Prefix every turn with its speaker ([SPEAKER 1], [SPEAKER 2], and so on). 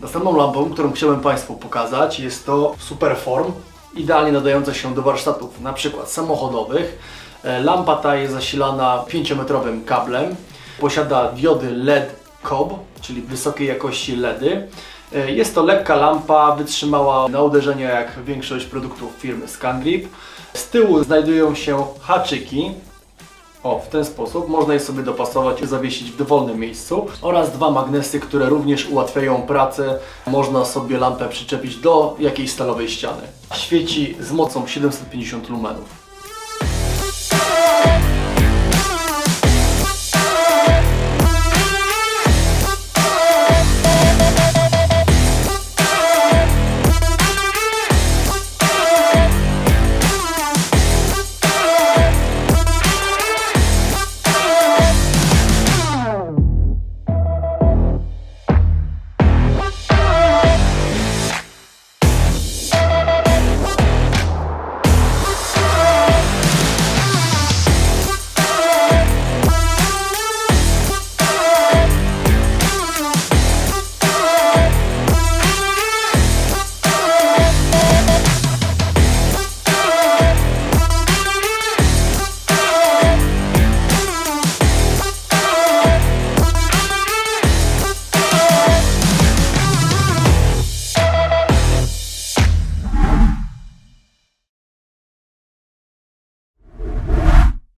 [SPEAKER 1] Następną lampą, którą chciałbym Państwu pokazać jest to Superform, idealnie nadająca się do warsztatów, na przykład samochodowych. E, Lampa ta jest zasilana 5-metrowym kablem, posiada diody LED COB, czyli wysokiej jakości LEDy. E, Jest to lekka lampa, wytrzymała na uderzenia jak większość produktów firmy Scangrip. Z tyłu znajdują się haczyki, o, w ten sposób można je sobie dopasować i zawiesić w dowolnym miejscu. Oraz dwa magnesy, które również ułatwiają pracę. Można sobie lampę przyczepić do jakiejś stalowej ściany. Świeci z mocą 750 lumenów.